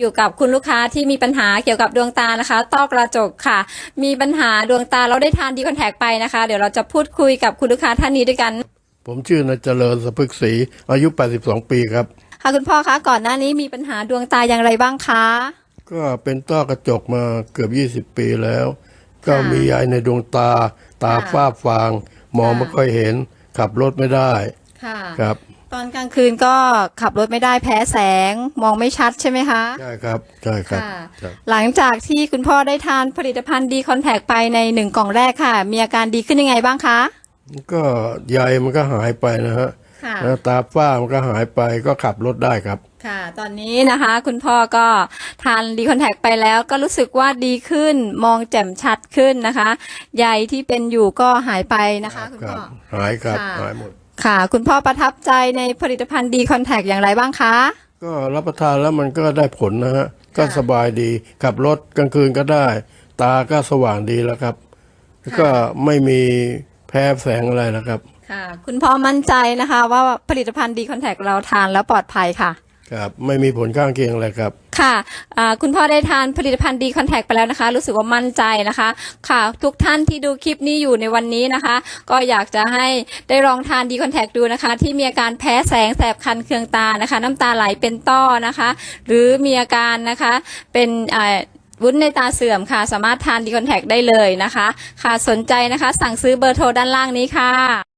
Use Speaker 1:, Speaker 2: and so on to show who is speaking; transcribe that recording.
Speaker 1: อยู่กับคุณลูกค้าที่มีปัญหาเกี่ยวกับดวงตานะคะ ต้อกระจกค่ะ มีปัญหาดวงตาเราได้ทานดีคอนแทคไปนะคะ เดี๋ยวเราจะพูดคุยกับคุณลูกค้าท่านนี้ด้วยกัน
Speaker 2: ผมชื่อนายเจริญสะพึกศรีอายุ 82 ปีครับ
Speaker 1: ค่ะคุณพ่อคะก่อนหน้านี้มีปัญหาดวงตาอย่างไรบ้างคะ
Speaker 2: ก็เป็นต้อกระจกมาเกือบ 20 ปีแล้ว ก็มียายในดวงตา ตาฝ้าฟาง มองไม่ค่อยเห็น ขับรถไม่ได้
Speaker 1: ค่ะ
Speaker 2: ครับ
Speaker 1: ตอนกลางคืนก็ขับรถไม่ได้แพ้แสงมองไม่ชัดใช่ไหมคะ
Speaker 2: ใช่ครับใช่ครับ
Speaker 1: ค่ะ
Speaker 2: ครับ
Speaker 1: หลังจากที่คุณพ่อได้ทานผลิตภัณฑ์ดีคอนแทคไปในหนึ่งกล่องแรกค่ะ มีอาการดีขึ้นยังไงบ้างคะ
Speaker 2: ก็ใยมันก็หายไปนะฮะ
Speaker 1: ค่ะ
Speaker 2: แล้วตาฝ้ามันก็หายไปก็ขับรถได้ครับ
Speaker 1: ค่ะ ตอนนี้นะคะ คุณพ่อก็ทานดีคอนแทคไปแล้วก็รู้สึกว่าดีขึ้นมองแจ่มชัดขึ้นนะคะ ใยที่เป็นอยู่ก็หายไปนะคะ คุณ
Speaker 2: ครั
Speaker 1: พ่
Speaker 2: บ
Speaker 1: อ
Speaker 2: หายครับ
Speaker 1: ค่ะ
Speaker 2: หายหมด
Speaker 1: ค่ะ คุณพ่อประทับใจในผลิตภัณฑ์ดีคอนแทคอย่างไรบ้างคะ
Speaker 2: ก็รับประทานแล้วมันก็ได้ผลนะฮะ ก็
Speaker 1: ค่ะ
Speaker 2: สบายดีขับรถกลางคืนก็ได้ ตาก็สว่างดีแล้วครับแล้วก็ไม่มีแพ้แสงอะไรนะครับ
Speaker 1: ค่ะ คุณพ่อมั่นใจนะคะ ว่าผลิตภัณฑ์ดีคอนแทคเราทานแล้วปลอดภัยค่ะ
Speaker 2: ครับไม่มีผลข้างเคียงอะไรครับ
Speaker 1: ค่ะคุณพ่อได้ทานผลิตภัณฑ์ดีคอนแทคไปแล้วนะคะ รู้สึกว่ามั่นใจนะคะ ค่ะ ทุกท่านที่ดูคลิปนี้อยู่ในวันนี้นะคะ ก็อยากจะให้ได้ลองทานดีคอนแทคดูนะคะ ที่มีอาการแพ้แสงแสบคันเคืองตานะคะ น้ำตาไหลเป็นต้อนะคะ หรือมีอาการนะคะเป็นวุ้นในตาเสื่อมค่ะ สามารถทานดีคอนแทคได้เลยนะคะ ค่ะสนใจนะคะ สั่งซื้อเบอร์โทรด้านล่างนี้ค่ะ